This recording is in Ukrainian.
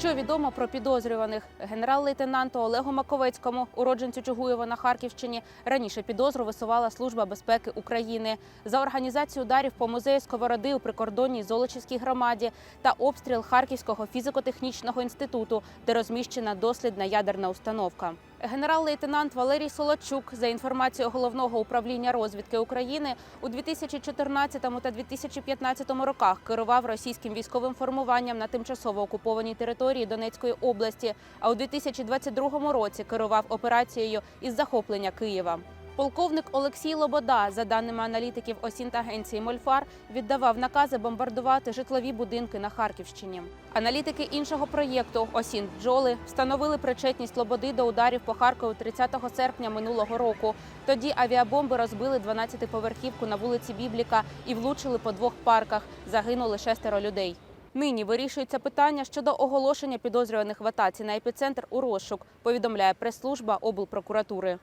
Що відомо про підозрюваних генерал-лейтенанту Олегу Маковецькому, уродженцю Чугуєва на Харківщині, раніше підозру висувала Служба безпеки України за організацію ударів по музею Сковороди у прикордонній Золочівській громаді та обстріл Харківського фізико-технічного інституту, де розміщена дослідна ядерна установка. Генерал-лейтенант Валерій Солодчук, за інформацією головного управління розвідки України, у 2014 та 2015 роках керував російським військовим формуванням на тимчасово окупованій території Донецької області. А у 2022 році керував операцією із захоплення Києва. Полковник Олексій Лобода, за даними аналітиків Осінтагенції Мольфар, віддавав накази бомбардувати житлові будинки на Харківщині. Аналітики іншого проєкту Осін бджоли встановили причетність Лободи до ударів по Харкову 30 серпня минулого року. Тоді авіабомби розбили 12-поверхівку на вулиці Бібліка і влучили по двох парках. Загинули шестеро людей. Нині вирішується питання щодо оголошення підозрюваних в атаці на епіцентр у розшук, повідомляє прес-служба облпрокуратури.